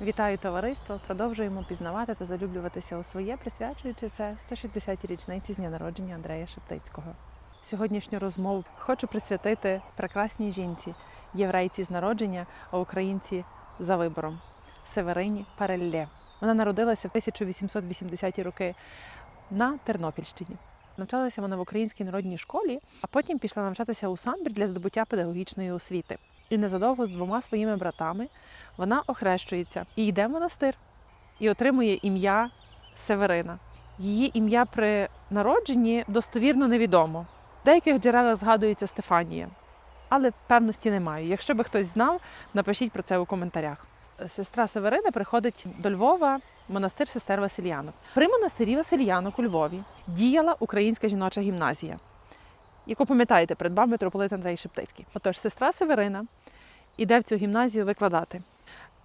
Вітаю товариство! Продовжуємо пізнавати та залюблюватися у своє, присвячуючи це 160-й річниці з дня народження Андрея Шептицького. Сьогоднішню розмову хочу присвятити прекрасній жінці, єврейці з народження, а українці за вибором Северині Пареллє. Вона народилася в 1880-ті роки на Тернопільщині. Навчалася вона в українській народній школі, а потім пішла навчатися у Самбір для здобуття педагогічної освіти. І незадовго з двома своїми братами вона охрещується і йде в монастир і отримує ім'я Северина. Її ім'я при народженні достовірно невідомо. В деяких джерелах згадується Стефанія, але певності немає. Якщо би хтось знав, напишіть про це у коментарях. Сестра Северина приходить до Львова монастир сестер Васильянок. При монастирі Васильянок у Львові діяла українська жіноча гімназія, яку пам'ятаєте, придбав митрополит Андрей Шептицький. Отож, сестра Северина іде в цю гімназію викладати.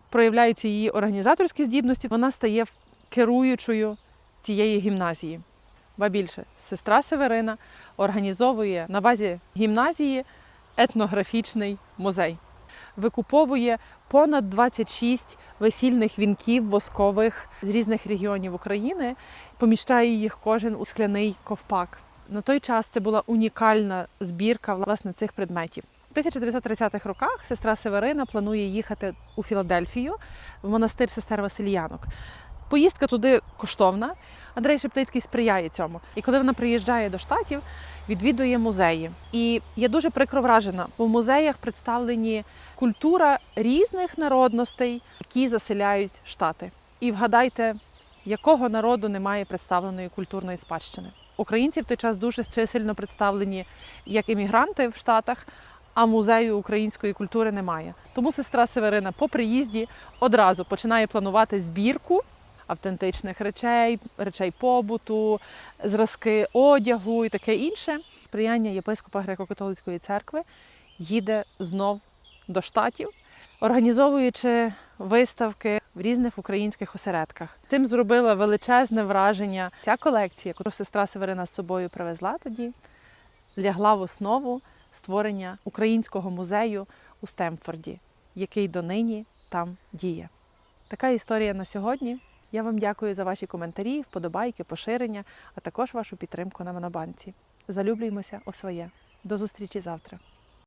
Проявляються її організаторські здібності, вона стає керуючою цієї гімназії. Ба більше, сестра Северина організовує на базі гімназії етнографічний музей, викуповує понад 26 весільних вінків воскових з різних регіонів України, поміщає їх кожен у скляний ковпак. На той час це була унікальна збірка власне цих предметів. У 1930-х роках сестра Северина планує їхати у Філадельфію в монастир сестер Васильянок. Поїздка туди коштовна. Андрей Шептицький сприяє цьому. І коли вона приїжджає до штатів, відвідує музеї. І я дуже прикро вражена, бо в музеях представлені культура різних народностей, які заселяють штати. І вгадайте, якого народу немає представленої культурної спадщини. Українці в той час дуже чисельно представлені як іммігранти в Штатах, а музею української культури немає. Тому сестра Северина по приїзді одразу починає планувати збірку автентичних речей, речей побуту, зразки одягу і таке інше. Сприяння єпископа греко-католицької церкви їде знов до штатів, організовуючи виставки в різних українських осередках. Цим зробила величезне враження. Ця колекція, яку сестра Северина з собою привезла тоді, лягла в основу створення українського музею у Стемфорді, який донині там діє. Така історія на сьогодні. Я вам дякую за ваші коментарі, вподобайки, поширення, а також вашу підтримку на Монобанці. Залюблюємося у своє. До зустрічі завтра.